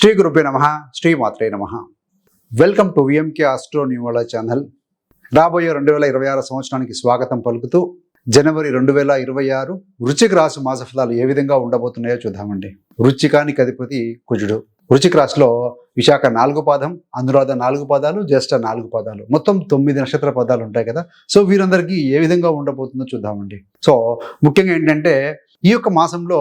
శ్రీ గురుభ్య నమ శ్రీ మాత్రే నమ. వెల్కమ్ టు విఎంకే ఆస్ట్రో న్యూవాలా ఛానల్ రాబోయే రెండు వేల ఇరవై ఆరు సంవత్సరానికి స్వాగతం పలుకుతూ జనవరి రెండు వేల ఇరవై ఆరు వృచ్చిక రాశి మాస ఫలాలు ఏ విధంగా ఉండబోతున్నాయో చూద్దామండి. వృచ్చికానికి అధిపతి కుజుడు. వృచిక రాశిలో విశాఖ నాలుగు పాదం అనురాధ నాలుగు పాదాలు జ్యేష్ఠ నాలుగు పాదాలు. మొత్తం తొమ్మిది నక్షత్ర పదాలు ఉంటాయి కదా. సో వీరందరికీ ఏ విధంగా ఉండబోతుందో చూద్దామండి. సో ముఖ్యంగా ఏంటంటే ఈ యొక్క మాసంలో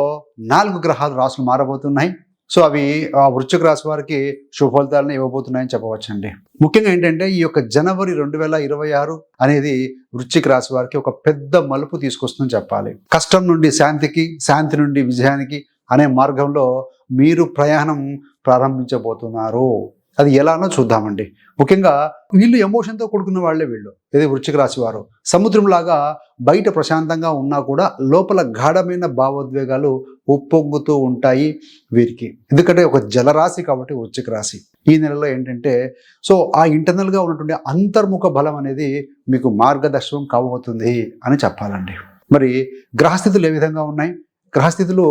నాలుగు గ్రహాలు రాసులు మారబోతున్నాయి. సో అవి ఆ వృశ్చిక రాశి వారికి శుభఫలితాలను ఇవ్వబోతున్నాయని చెప్పవచ్చండి. ముఖ్యంగా ఏంటంటే ఈ యొక్క జనవరి రెండు వేల ఇరవై ఆరు అనేది వృశ్చిక రాశి వారికి ఒక పెద్ద మలుపు తీసుకొస్తుందని చెప్పాలి. కష్టం నుండి శాంతికి శాంతి నుండి విజయానికి అనే మార్గంలో మీరు ప్రయాణం ప్రారంభించబోతున్నారు. అది ఎలానో చూద్దామండి. ముఖ్యంగా వీళ్ళు ఎమోషన్తో కూడుకున్న వాళ్ళే వీళ్ళు. ఇది వృశ్చిక రాశి వారు. సముద్రంలాగా బయట ప్రశాంతంగా ఉన్నా కూడా లోపల గాఢమైన భావోద్వేగాలు ఉప్పొంగుతూ ఉంటాయి వీరికి. ఎందుకంటే ఒక జలరాశి కాబట్టి వృశ్చిక రాశి. ఈ నెలలో ఏంటంటే సో ఆ ఇంటర్నల్గా ఉన్నటువంటి అంతర్ముఖ బలం అనేది మీకు మార్గదర్శనం కాబోతుంది అని చెప్పాలండి. మరి గ్రహస్థితులు ఏ విధంగా ఉన్నాయి? గ్రహస్థితులు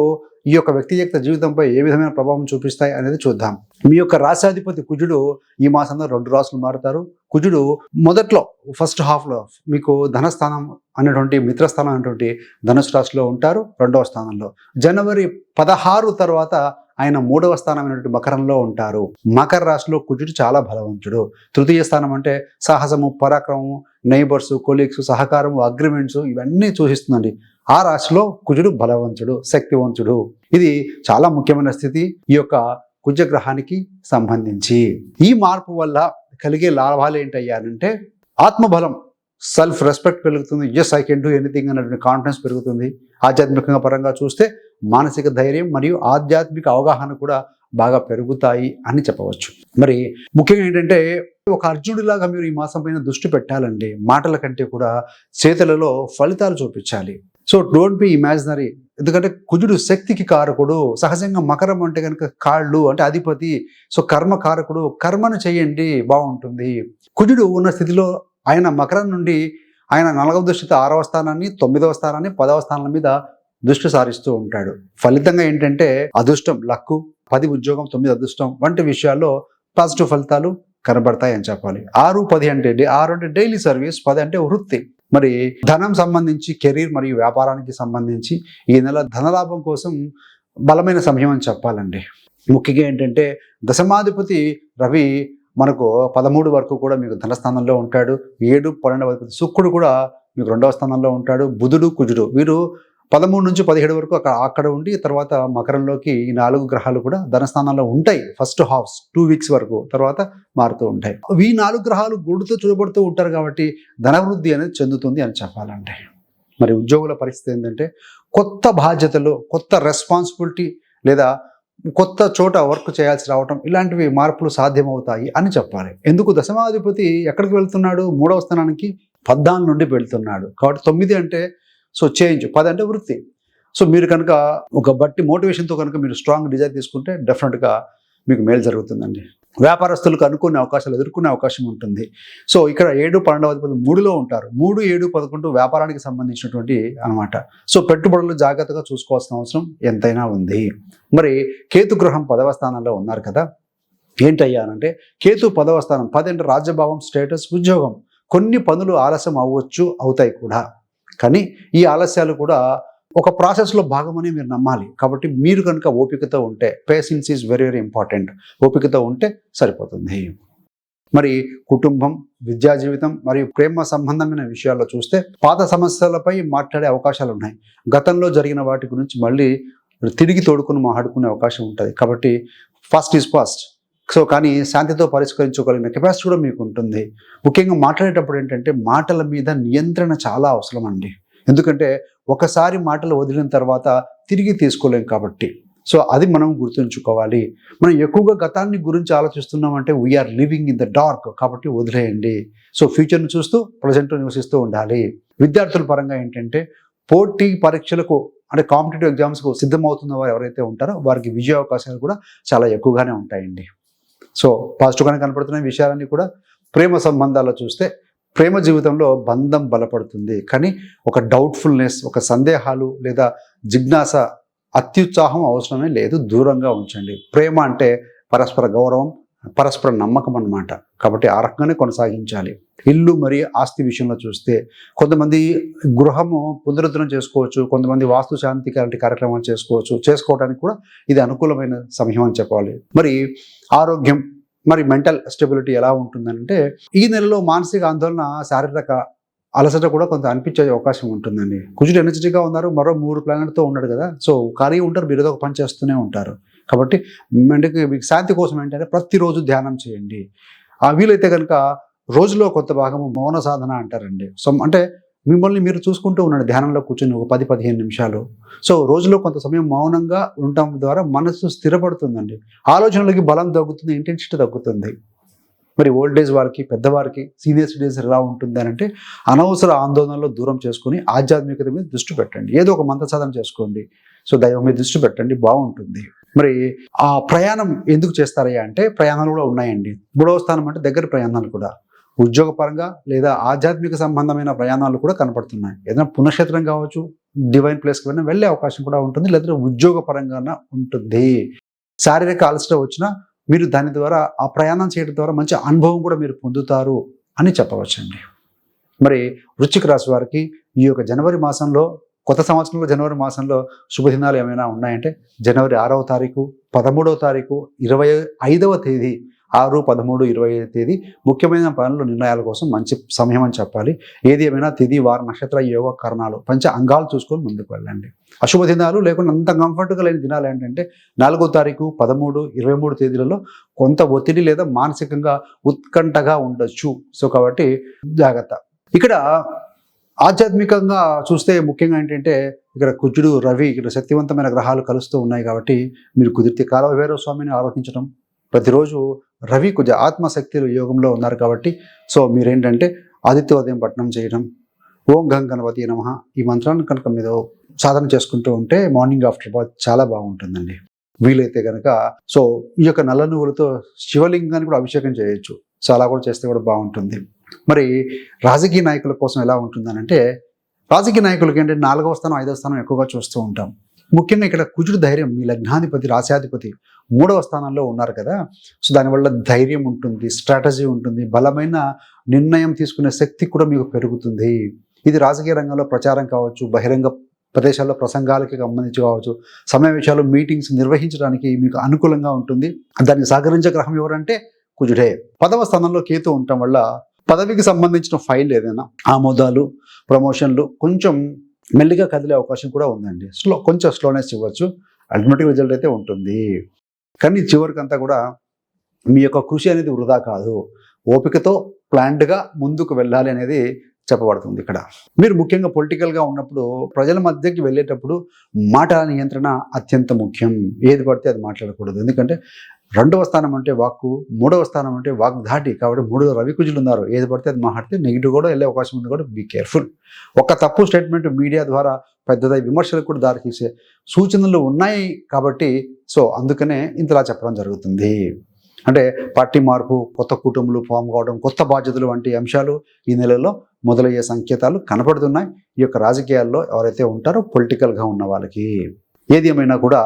ఈ యొక్క వ్యక్తి యొక్క జీవితంపై ఏ విధమైన ప్రభావం చూపిస్తాయి అనేది చూద్దాం. మీ యొక్క రాశాధిపతి కుజుడు ఈ మాసంలో రెండు రాసులు మారుతారు. కుజుడు మొదట్లో ఫస్ట్ హాఫ్లో మీకు ధనస్థానం అనేటువంటి మిత్రస్థానం అనేటువంటి ధనుసు రాశిలో ఉంటారు రెండవ స్థానంలో. జనవరి పదహారు తర్వాత ఆయన మూడవ స్థానం అయినటువంటి మకరంలో ఉంటారు. మకర రాశిలో కుజుడు చాలా బలవంతుడు. తృతీయ స్థానం అంటే సాహసము పరాక్రమము నైబర్స్ కొలీగ్స్ సహకారము అగ్రిమెంట్స్ ఇవన్నీ సూచిస్తుందండి. ఆ రాశిలో కుజుడు బలవంతుడు శక్తివంతుడు. ఇది చాలా ముఖ్యమైన స్థితి. ఈ యొక్క కుజగ్రహానికి సంబంధించి ఈ మార్పు వల్ల కలిగే లాభాలు ఏంటయ్యానంటే ఆత్మబలం సెల్ఫ్ రెస్పెక్ట్ పెరుగుతుంది. Yes I can do anything అనేటువంటి కాన్ఫిడెన్స్ పెరుగుతుంది. ఆధ్యాత్మికంగా పరంగా చూస్తే మానసిక ధైర్యం మరియు ఆధ్యాత్మిక అవగాహన కూడా బాగా పెరుగుతాయి అని చెప్పవచ్చు. మరి ముఖ్యంగా ఏంటంటే ఒక అర్జునుడిలాగా మీరు ఈ మాసం పైన దృష్టి పెట్టాలండి మాటల కంటే కూడా చేతులలో ఫలితాలు చూపించాలి. సో డోంట్ బి ఇమాజినరీ ఎందుకంటే కుజుడు శక్తికి కారకుడు. సహజంగా మకరం అంటే కనుక కాళ్ళు అంటే అధిపతి. సో కర్మ కారకుడు. కర్మను చేయండి బాగుంటుంది. కుజుడు ఉన్న స్థితిలో ఆయన మకరం నుండి ఆయన నాలుగవ దృష్టితో ఆరవ స్థానాన్ని తొమ్మిదవ స్థానాన్ని పదవ స్థానాల మీద దృష్టి సారిస్తూ ఉంటాడు. ఫలితంగా ఏంటంటే అదృష్టం లక్కు పది ఉద్యోగం తొమ్మిది అదృష్టం వంటి విషయాల్లో పాజిటివ్ ఫలితాలు కనబడతాయని చెప్పాలి. ఆరు పది అంటే ఆరు అంటే డైలీ సర్వీస్ పది అంటే వృత్తి. మరి ధనం సంబంధించి కెరీర్ మరియు వ్యాపారానికి సంబంధించి ఈ నెల ధనలాభం కోసం బలమైన సమయం అని చెప్పాలండి. ముఖ్యంగా ఏంటంటే దశమాధిపతి రవి మనకు పదమూడు వరకు కూడా మీకు ధనస్థానంలో ఉంటాడు. ఏడు పన్నెండవ శుక్రుడు కూడా మీకు రెండవ స్థానంలో ఉంటాడు. బుధుడు కుజుడు వీరు పదమూడు నుంచి పదిహేడు వరకు అక్కడ అక్కడ ఉండి తర్వాత మకరంలోకి ఈ నాలుగు గ్రహాలు కూడా ధనస్థానంలో ఉంటాయి. ఫస్ట్ హాఫ్స్ టూ వీక్స్ వరకు తర్వాత మారుతూ ఉంటాయి. ఈ నాలుగు గ్రహాలు గుడితో చూడబడుతూ ఉంటారు కాబట్టి ధనవృద్ధి అనేది చెందుతుంది అని చెప్పాలండి మరి ఉద్యోగుల పరిస్థితి ఏంటంటే కొత్త బాధ్యతలు కొత్త రెస్పాన్సిబిలిటీ లేదా కొత్త చోట వర్క్ చేయాల్సి రావటం ఇలాంటివి మార్పులు సాధ్యమవుతాయి అని చెప్పాలి. ఎందుకు? దశమాధిపతి ఎక్కడికి వెళ్తున్నాడు? మూడవ స్థానానికి పద్నాలుగు నుండి వెళ్తున్నాడు. కాబట్టి తొమ్మిది అంటే సో చేంజ్ పది అంటే వృత్తి. సో మీరు కనుక ఒక బట్టి మోటివేషన్తో కనుక మీరు స్ట్రాంగ్ డిజైర్ తీసుకుంటే డెఫినెట్గా మీకు మేలు జరుగుతుందండి. వ్యాపారస్తులకు అనుకునే అవకాశాలు ఎదుర్కొనే అవకాశం ఉంటుంది. సో ఇక్కడ ఏడు పన్నెండవ అధిపతి మూడులో ఉంటారు. మూడు ఏడు పదకొండు వ్యాపారానికి సంబంధించినటువంటి అన్నమాట సో పెట్టుబడులు జాగ్రత్తగా చూసుకోవాల్సిన అవసరం ఎంతైనా ఉంది. మరి కేతు గృహం పదవ స్థానంలో ఉన్నారు కదా. ఏంటయ్యానంటే కేతు పదవ స్థానం పది అంటే రాజ్యభావం స్టేటస్ ఉద్యోగం. కొన్ని పనులు ఆలస్యం అవ్వచ్చు అవుతాయి కూడా. కానీ ఈ ఆలస్యాలు కూడా ఒక ప్రాసెస్లో భాగమని మీరు నమ్మాలి. కాబట్టి మీరు కనుక ఓపికతో ఉంటే patience is very very important ఓపికతో ఉంటే సరిపోతుంది. మరి కుటుంబం విద్యా జీవితం మరియు ప్రేమ సంబంధమైన విషయాల్లో చూస్తే పాత సమస్యలపై మాట్లాడే అవకాశాలు ఉన్నాయి. గతంలో జరిగిన వాటి గురించి మళ్ళీ తిరిగి తోడుకుని మాట్లాడుకునే అవకాశం ఉంటుంది. కాబట్టి ఫస్ట్ ఈజ్ ఫస్ట్ సో కానీ శాంతితో పరిష్కరించుకోగలిగిన కెపాసిటీ కూడా మీకు ఉంటుంది ముఖ్యంగా మాట్లాడేటప్పుడు ఏంటంటే మాటల మీద నియంత్రణ చాలా అవసరం అండి. ఎందుకంటే ఒకసారి మాటలు వదిలిన తర్వాత తిరిగి తీసుకోలేం కాబట్టి. సో అది మనం గుర్తుంచుకోవాలి. మనం ఎక్కువగా గతాన్ని గురించి ఆలోచిస్తున్నామంటే we are living in the dark కాబట్టి వదిలేయండి. సో ఫ్యూచర్ని చూస్తూ ప్రజెంట్ నివసిస్తూ ఉండాలి. విద్యార్థుల పరంగా ఏంటంటే పోటీ పరీక్షలకు అంటే కాంపిటేటివ్ ఎగ్జామ్స్కు సిద్ధమవుతున్న వారు ఎవరైతే ఉంటారో వారికి విజయ అవకాశాలు కూడా చాలా ఎక్కువగానే ఉంటాయండి. సో పాజిటివ్గానే కనపడుతున్న విషయాలన్నీ కూడా ప్రేమ సంబంధాల్లో చూస్తే ప్రేమ జీవితంలో బంధం బలపడుతుంది. కానీ ఒక డౌట్ఫుల్నెస్ ఒక సందేహాలు లేదా జిజ్ఞాస అత్యుత్సాహం అవసరమే లేదు. దూరంగా ఉంచండి. ప్రేమ అంటే పరస్పర గౌరవం పరస్పర నమ్మకం అన్నమాట. కాబట్టి ఆ రకంగానే కొనసాగించాలి. ఇల్లు మరియు ఆస్తి విషయంలో చూస్తే కొంతమంది గృహము పునరుద్ధరణ చేసుకోవచ్చు కొంతమంది వాస్తు శాంతి లాంటి కార్యక్రమాలు చేసుకోవచ్చు చేసుకోవడానికి కూడా ఇది అనుకూలమైన సమయం అని చెప్పాలి. మరి ఆరోగ్యం మరి మెంటల్ స్టెబిలిటీ ఎలా ఉంటుందంటే ఈ నెలలో మానసిక ఆందోళన శారీరక అలసట కూడా కొంత అనిపించే అవకాశం ఉంటుందండి. కుజుడు ఎనర్జెటిక్గా ఉన్నారు మరో మూడు ప్లానెట్తో ఉన్నాడు కదా సో ఖాళీ ఉంటారు మీరు ఏదో ఒక పని చేస్తూనే ఉంటారు. కాబట్టి మీకు శాంతి కోసం ఏంటంటే ప్రతిరోజు ధ్యానం చేయండి. ఆ వీలైతే కనుక రోజులో కొంత భాగము మౌన సాధన అంటారండి. సో అంటే మిమ్మల్ని మీరు చూసుకుంటూ ఉండండి ధ్యానంలో కూర్చొని ఒక పది పదిహేను నిమిషాలు. సో రోజులో కొంత సమయం మౌనంగా ఉండటం ద్వారా మనసు స్థిరపడుతుందండి. ఆలోచనలకి బలం తగ్గుతుంది ఇంటెన్సిటీ తగ్గుతుంది. మరి ఓల్డ్ ఏజ్ వారికి పెద్దవారికి సీనియర్ సిటిజన్స్ ఎలా ఉంటుంది అని అంటే అనవసర ఆందోళనలో దూరం చేసుకుని ఆధ్యాత్మికత మీద దృష్టి పెట్టండి. ఏదో ఒక మంత్ర సాధన చేసుకోండి. సో దైవం మీద దృష్టి పెట్టండి బాగుంటుంది. మరి ఆ ప్రయాణం ఎందుకు చేస్తారయ్యా అంటే ప్రయాణాలు కూడా ఉన్నాయండి. మూడవ స్థానం అంటే దగ్గర ప్రయాణాలు కూడా. ఉద్యోగపరంగా లేదా ఆధ్యాత్మిక సంబంధమైన ప్రయాణాలు కూడా కనపడుతున్నాయి. ఏదైనా పుణ్యక్షేత్రం కావచ్చు డివైన్ ప్లేస్కి వెళ్ళినా వెళ్ళే అవకాశం కూడా ఉంటుంది లేదంటే ఉద్యోగపరంగా ఉంటుంది. శారీరక అలసట వచ్చినా మీరు దాని ద్వారా ఆ ప్రయాణం చేయడం ద్వారా మంచి అనుభవం కూడా మీరు పొందుతారు అని చెప్పవచ్చండి. మరి వృశ్చిక రాశి వారికి ఈ యొక్క జనవరి మాసంలో కొత్త సంవత్సరంలో జనవరి మాసంలో శుభదినాలు ఏమైనా ఉన్నాయంటే జనవరి ఆరవ తారీఖు పదమూడవ తారీఖు ఇరవై ఐదవ తేదీ ఆరు పదమూడు ఇరవై ఐదు తేదీ ముఖ్యమైన పనులు నిర్ణయాల కోసం మంచి సమయం అని చెప్పాలి. ఏది ఏమైనా తిది వార నక్షత్ర యోగ కారణాలు పంచ అంగాలు చూసుకొని ముందుకు వెళ్ళండి. అశుభ దినాలు లేకుండా అంత కంఫర్ట్గా లేని దినాలు ఏంటంటే నాలుగో తారీఖు పదమూడు ఇరవై మూడు తేదీలలో కొంత ఒత్తిడి లేదా మానసికంగా ఉత్కంఠగా ఉండొచ్చు. సో కాబట్టి జాగ్రత్త. ఇక్కడ ఆధ్యాత్మికంగా చూస్తే ముఖ్యంగా ఏంటంటే ఇక్కడ కుజుడు రవి ఇక్కడ శక్తివంతమైన గ్రహాలు కలుస్తూ ఉన్నాయి కాబట్టి మీరు కుదిరితే కాలభైరవ స్వామిని ఆలోచించడం ప్రతిరోజు రవి కొద్ది ఆత్మశక్తులు యోగంలో ఉన్నారు కాబట్టి సో మీరేంటంటే ఆదిత్యోదయం పట్టణం చేయడం ఓం గం గణపతి నమ ఈ మంత్రాన్ని కనుక మీరు సాధన చేసుకుంటూ ఉంటే మార్నింగ్ ఆఫ్టర్ బాత్ చాలా బాగుంటుందండి. వీలైతే కనుక సో ఈ యొక్క నల్ల నువ్వులతో శివలింగాన్ని కూడా అభిషేకం చేయొచ్చు. సో అలా కూడా చేస్తే కూడా బాగుంటుంది. మరి రాజకీయ నాయకుల కోసం ఎలా ఉంటుందనంటే రాజకీయ నాయకులకి ఏంటంటే నాలుగవ స్థానం ఐదవ స్థానం ఎక్కువగా చూస్తూ ఉంటాం. ముఖ్యంగా ఇక్కడ కుజుడు ధైర్యం మీ లగ్నాధిపతి రాశాధిపతి మూడవ స్థానంలో ఉన్నారు కదా. సో దానివల్ల ధైర్యం ఉంటుంది స్ట్రాటజీ ఉంటుంది బలమైన నిర్ణయం తీసుకునే శక్తి కూడా మీకు పెరుగుతుంది. ఇది రాజకీయ రంగంలో ప్రచారం కావచ్చు బహిరంగ ప్రదేశాల్లో ప్రసంగాలకి సంబంధించి కావచ్చు సమావేశాలు మీటింగ్స్ నిర్వహించడానికి మీకు అనుకూలంగా ఉంటుంది. దానికి సహకరించే గ్రహం ఎవరంటే కుజుడే. పదవ స్థానంలో కేతు ఉండటం వల్ల పదవికి సంబంధించిన ఫైల్ ఏదైనా ఆమోదాలు ప్రమోషన్లు కొంచెం మెల్లిగా కదిలే అవకాశం కూడా ఉందండి. స్లో కొంచెం స్లోనెస్ ఇవ్వచ్చు. అల్టిమేటివ్ రిజల్ట్ అయితే ఉంటుంది. కానీ చివరికి అంతా కూడా మీ యొక్క కృషి అనేది వృధా కాదు. ఓపికతో ప్లాంట్గా ముందుకు వెళ్ళాలి అనేది చెప్పబడుతుంది ఇక్కడ. మీరు ముఖ్యంగా పొలిటికల్గా ఉన్నప్పుడు ప్రజల మధ్యకి వెళ్ళేటప్పుడు మాటల నియంత్రణ అత్యంత ముఖ్యం. ఏది పడితే అది మాట్లాడకూడదు. ఎందుకంటే రెండవ స్థానం అంటే వాక్కు మూడవ స్థానం అంటే వాగ్ధాటి కాబట్టి మూడు రవికుజులు ఉన్నారు. ఏది పడితే అది మాట్లాడితే నెగిటివ్ కూడా వెళ్ళే అవకాశం ఉంది కూడా బీ కేర్ఫుల్ ఒక తప్పు స్టేట్మెంట్ మీడియా ద్వారా పెద్దదై విమర్శలకు కూడా దారితీసే సూచనలు ఉన్నాయి కాబట్టి సో అందుకనే ఇంతలా చెప్పడం జరుగుతుంది. అంటే పార్టీ మార్పు కొత్త కుటుంబాలు ఫామ్ కావడం కొత్త బాధ్యతలు వంటి అంశాలు ఈ నెలలో మొదలయ్యే సంకేతాలు కనపడుతున్నాయి. ఈ యొక్క రాజకీయాల్లో ఎవరైతే ఉంటారో పొలిటికల్గా ఉన్న వాళ్ళకి. ఏది ఏమైనా కూడా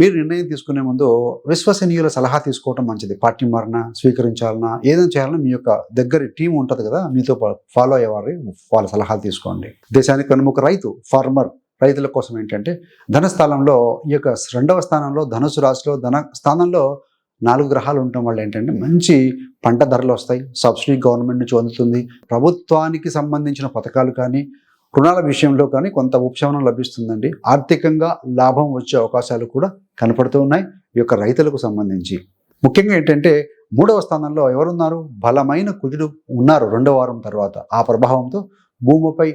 మీరు నిర్ణయం తీసుకునే ముందు విశ్వసనీయుల సలహా తీసుకోవడం మంచిది. పార్టీ మారినా స్వీకరించాలన్నా ఏదైనా చేయాలన్నా మీ యొక్క దగ్గర టీం ఉంటుంది కదా మీతో ఫాలో అయ్యేవారి వాళ్ళ సలహాలు తీసుకోండి. దేశానికి కనుమొక రైతు ఫార్మర్ రైతుల కోసం ఏంటంటే ధనస్థానంలో ఈ యొక్క రెండవ స్థానంలో ధనుసు రాశిలో ధన స్థానంలో నాలుగు గ్రహాలు ఉండటం వల్ల ఏంటంటే మంచి పంట ధరలు వస్తాయి. సబ్సిడీ గవర్నమెంట్ నుంచి అందుతుంది. ప్రభుత్వానికి సంబంధించిన పథకాలు కానీ రుణాల విషయంలో కానీ కొంత ఉపశమనం లభిస్తుందండి. ఆర్థికంగా లాభం వచ్చే అవకాశాలు కూడా కనపడుతూ ఉన్నాయి. ఈ యొక్క రైతులకు సంబంధించి. ముఖ్యంగా ఏంటంటే మూడవ స్థానంలో ఎవరున్నారు? బలమైన కుజుడు ఉన్నారు రెండవ వారం తర్వాత. ఆ ప్రభావంతో భూమిపై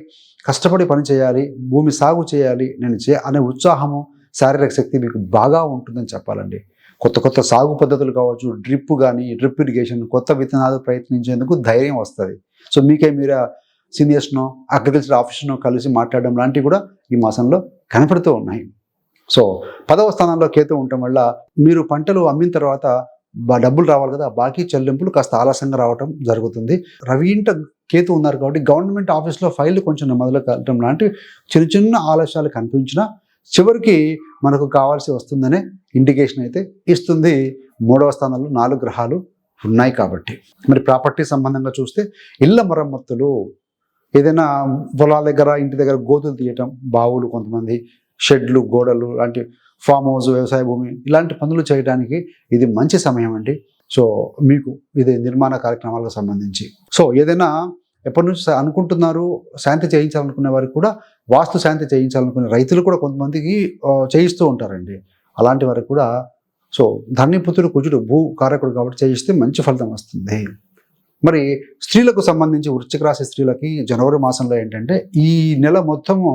కష్టపడి పని చేయాలి భూమి సాగు చేయాలి నేను చే అనే ఉత్సాహము శారీరక శక్తి మీకు బాగా ఉంటుందని చెప్పాలండి. కొత్త కొత్త సాగు పద్ధతులు కావచ్చు డ్రిప్ కానీ డ్రిప్ ఇరిగేషన్ కొత్త విత్తనాలు ప్రయత్నించేందుకు ధైర్యం వస్తుంది. సో మీకే మీరు సీనియర్స్నో అగ్రికల్చర్ ఆఫీసర్నో కలిసి మాట్లాడడం లాంటివి కూడా ఈ మాసంలో కనపడుతూ ఉన్నాయి. సో పదవ స్థానంలో కేతు ఉండటం వల్ల మీరు పంటలు అమ్మిన తర్వాత డబ్బులు రావాలి కదా బాకీ చెల్లింపులు కాస్త ఆలస్యంగా రావటం జరుగుతుంది. రవి ఇంట కేతు ఉన్నారు కాబట్టి గవర్నమెంట్ ఆఫీస్లో ఫైల్ కొంచెం నెమ్మదిలో కలటం లాంటి చిన్న చిన్న ఆలస్యాలు కనిపించినా చివరికి మనకు కావాల్సి వస్తుందనే ఇండికేషన్ అయితే ఇస్తుంది. మూడవ స్థానంలో నాలుగు గ్రహాలు ఉన్నాయి కాబట్టి. మరి ప్రాపర్టీ సంబంధంగా చూస్తే ఇళ్ళ మరమ్మతులు ఏదైనా పొలాల దగ్గర ఇంటి దగ్గర గోతులు తీయటం బావులు కొంతమంది షెడ్లు గోడలు లాంటి ఫామ్ హౌస్ వ్యవసాయ భూమి ఇలాంటి పనులు చేయడానికి ఇది మంచి సమయం అండి. సో మీకు ఇది నిర్మాణ కార్యక్రమాలకు సంబంధించి. సో ఏదైనా ఎప్పటి నుంచి అనుకుంటున్నారు శాంతి చేయించాలనుకునే వారికి కూడా వాస్తు శాంతి చేయించాలనుకునే రైతులు కూడా కొంతమందికి చేయిస్తూ ఉంటారండి. అలాంటి వారికి కూడా సో ధన్యపుత్రుడు కుజుడు భూ కారకుడు కాబట్టి చేయిస్తే మంచి ఫలితం వస్తుంది. మరి స్త్రీలకు సంబంధించి వృశ్చిక రాశి స్త్రీలకి జనవరి మాసంలో ఏంటంటే ఈ నెల మొత్తము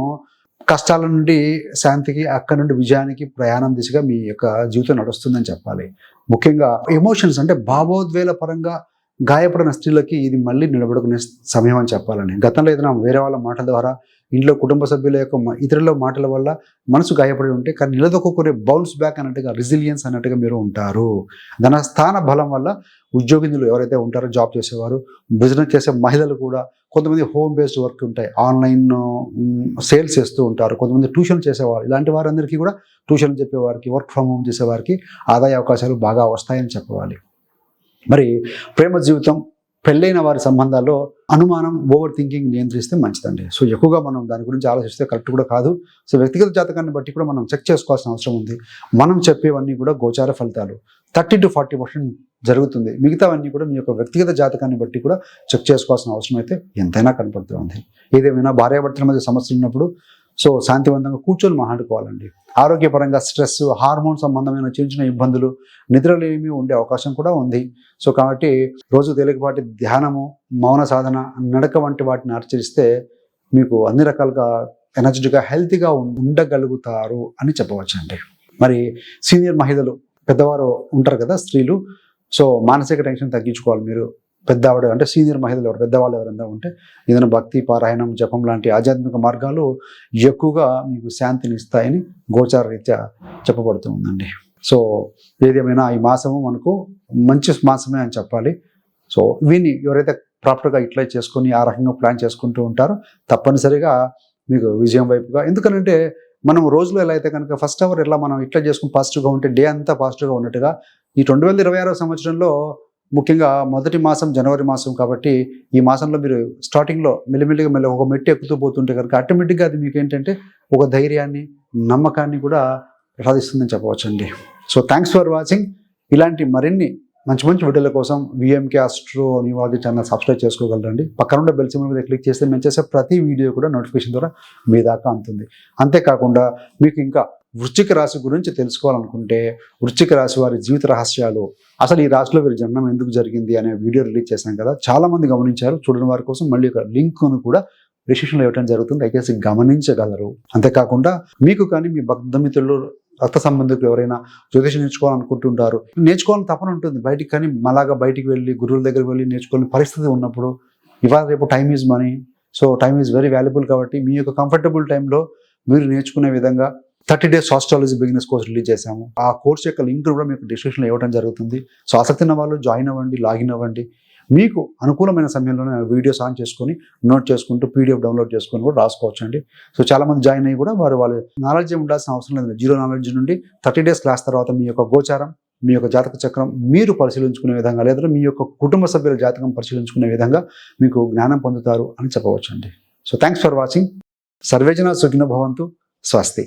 కష్టాల నుండి శాంతికి అక్కడి నుండి విజయానికి ప్రయాణం దిశగా మీ యొక్క జీవితం నడుస్తుందని చెప్పాలి. ముఖ్యంగా ఎమోషన్స్ అంటే భావోద్వేల పరంగా గాయపడిన స్త్రీలకి ఇది మళ్ళీ నిలబడుకునే సమయం అని చెప్పాలని. గతంలో ఏదైనా వేరే వాళ్ళ మాటల ద్వారా ఇంట్లో కుటుంబ సభ్యుల యొక్క ఇతరుల మాటల వల్ల మనసు గాయపడి ఉంటే కానీ నిలదొక్కునే బౌన్స్ బ్యాక్ అన్నట్టుగా రిజిలియన్స్ అన్నట్టుగా మీరు ఉంటారు. ధన స్థాన బలం వల్ల ఉద్యోగినులు ఎవరైతే ఉంటారో జాబ్ చేసేవారు బిజినెస్ చేసే మహిళలు కూడా కొంతమంది హోమ్ బేస్డ్ వర్క్ ఉంటాయి. ఆన్లైన్ సేల్స్ చేస్తూ ఉంటారు. కొంతమంది ట్యూషన్ చేసేవారు. ఇలాంటి వారందరికీ కూడా ట్యూషన్ చెప్పేవారికి వర్క్ ఫ్రమ్ హోమ్ చేసేవారికి ఆదాయ అవకాశాలు బాగా వస్తాయని చెప్పవాలి. మరి ప్రేమ జీవితం పెళ్ళైన వారి సంబంధాల్లో అనుమానం ఓవర్ థింకింగ్ నియంత్రిస్తే మంచిదండి. సో ఎక్కువగా మనం దాని గురించి ఆలోచిస్తే కరెక్ట్ కూడా కాదు. సో వ్యక్తిగత జాతకాన్ని బట్టి కూడా మనం చెక్ చేసుకోవాల్సిన అవసరం ఉంది. మనం చెప్పేవన్నీ కూడా గోచార ఫలితాలు. థర్టీ టు ఫార్టీ పర్సెంట్ జరుగుతుంది. మిగతావన్నీ కూడా మీ యొక్క వ్యక్తిగత జాతకాన్ని బట్టి కూడా చెక్ చేసుకోవాల్సిన అవసరం అయితే ఎంతైనా కనపడుతుంది. ఏదేమైనా భార్యాభర్తల మధ్య సమస్యలు ఉన్నప్పుడు సో శాంతివంతంగా కూర్చొని మాట్లాడుకోవాలండి. ఆరోగ్యపరంగా స్ట్రెస్ హార్మోన్ సంబంధమైన చిన్న చిన్న ఇబ్బందులు నిద్రలేమి ఉండే అవకాశం కూడా ఉంది. సో కాబట్టి రోజు తేలికపాటి ధ్యానము మౌన సాధన నడక వంటి వాటిని ఆచరిస్తే మీకు అన్ని రకాలుగా ఎనర్జెటిక్గా హెల్తీగా ఉండగలుగుతారు అని చెప్పవచ్చు అండి మరి సీనియర్ మహిళలు పెద్దవారు ఉంటారు కదా స్త్రీలు సో మానసిక టెన్షన్ తగ్గించుకోవాలి మీరు. పెద్ద ఆవిడ అంటే సీనియర్ మహిళలు ఎవరు పెద్దవాళ్ళు ఎవరైనా ఉంటే ఏదైనా భక్తి పారాయణం జపం లాంటి ఆధ్యాత్మిక మార్గాలు ఎక్కువగా మీకు శాంతిని ఇస్తాయని గోచార రీత్యా చెప్పబడుతూ ఉందండి. సో ఏదేమైనా ఈ మాసము మనకు మంచి మాసమే అని చెప్పాలి. సో వీని ఎవరైతే ప్రాపర్గా ఇట్లా చేసుకొని ఆ రకంగా ప్లాన్ చేసుకుంటూ ఉంటారో తప్పనిసరిగా మీకు విజయం వైపుగా ఎందుకనంటే మనం రోజులో ఎలా అయితే కనుక ఫస్ట్ అవర్ ఎలా మనం ఇట్లా చేసుకుని పాజిటివ్గా ఉంటే డే అంతా పాజిటివ్గా ఉన్నట్టుగా ఈ రెండు వేల ఇరవై ఆరో సంవత్సరంలో ముఖ్యంగా మొదటి మాసం జనవరి మాసం కాబట్టి ఈ మాసంలో మీరు స్టార్టింగ్లో మెల్లిమెల్లిగా మెల్లి ఒక మెట్టు ఎక్కుతూ పోతుంటే కనుక ఆటోమేటిక్గా అది మీకు ఏంటంటే ఒక ధైర్యాన్ని నమ్మకాన్ని కూడా ప్రసాదిస్తుందని చెప్పవచ్చండి. సో థ్యాంక్స్ ఫర్ వాచింగ్ ఇలాంటి మరిన్ని మంచి మంచి వీడియోల కోసం విఎంకే ఆస్ట్రో న్యూవాలజీ ఛానల్ సబ్స్క్రైబ్ చేసుకోగలరండి. పక్కన ఉండే బెల్ సింబల్ మీద క్లిక్ చేస్తే మేము చేసే ప్రతి వీడియో కూడా నోటిఫికేషన్ ద్వారా మీ దాకా అందుతుంది అంతేకాకుండా మీకు ఇంకా వృశ్చిక రాశి గురించి తెలుసుకోవాలనుకుంటే వృశ్చిక రాశి వారి జీవిత రహస్యాలు. అసలు ఈ రాశిలో వీరి జన్మం ఎందుకు జరిగింది అనే వీడియో రిలీజ్ చేశాం కదా. చాలామంది గమనించారు. చూడని వారి కోసం మళ్ళీ ఒక లింక్ను కూడా రిజిస్ట్రేషన్లో ఇవ్వడం జరుగుతుంది. దయచేసి గమనించగలరు. అంతేకాకుండా మీకు కానీ మీ భక్తమిత్రులు రక్త సంబంధికులు ఎవరైనా జ్యోతిషం నేర్చుకోవాలనుకుంటుంటారు. నేర్చుకోవాలని తపన ఉంటుంది. బయటికి కానీ మలాగా బయటికి వెళ్ళి గురువుల దగ్గరికి వెళ్ళి నేర్చుకోవాలని పరిస్థితి ఉన్నప్పుడు ఇవాళ రేపు time is money so time is very valuable కాబట్టి మీ యొక్క కంఫర్టబుల్ టైంలో మీరు నేర్చుకునే విధంగా thirty days astrology business course release చేశాము. ఆ కోర్స్ యొక్క లింక్ కూడా మీకు డిస్క్రిప్షన్లో ఇవ్వడం జరుగుతుంది. సో ఆసక్తి ఉన్న వాళ్ళు జాయిన్ అవ్వండి లాగిన్ అవ్వండి. మీకు అనుకూలమైన సమయంలోనే వీడియోస్ ఆన్ చేసుకొని నోట్ చేసుకుంటూ పీడిఎఫ్ డౌన్లోడ్ చేసుకొని కూడా రాసుకోవచ్చు అండి సో చాలా మంది జాయిన్ అయ్యి కూడా వారు వాళ్ళ నాలెడ్జ్ ఉండాల్సిన అవసరం లేదు. జీరో నాలెడ్జ్ నుండి థర్టీ డేస్ క్లాస్ తర్వాత మీ యొక్క గోచారం మీ యొక్క జాతక చక్రం మీరు పరిశీలించుకునే విధంగా లేదా మీ యొక్క కుటుంబ సభ్యుల జాతకం పరిశీలించుకునే విధంగా మీకు జ్ఞానం పొందుతారు అని చెప్పవచ్చు అండి సో థ్యాంక్స్ ఫర్ వాచింగ్. సర్వేజన సుఖిన భవంతు. స్వస్తి.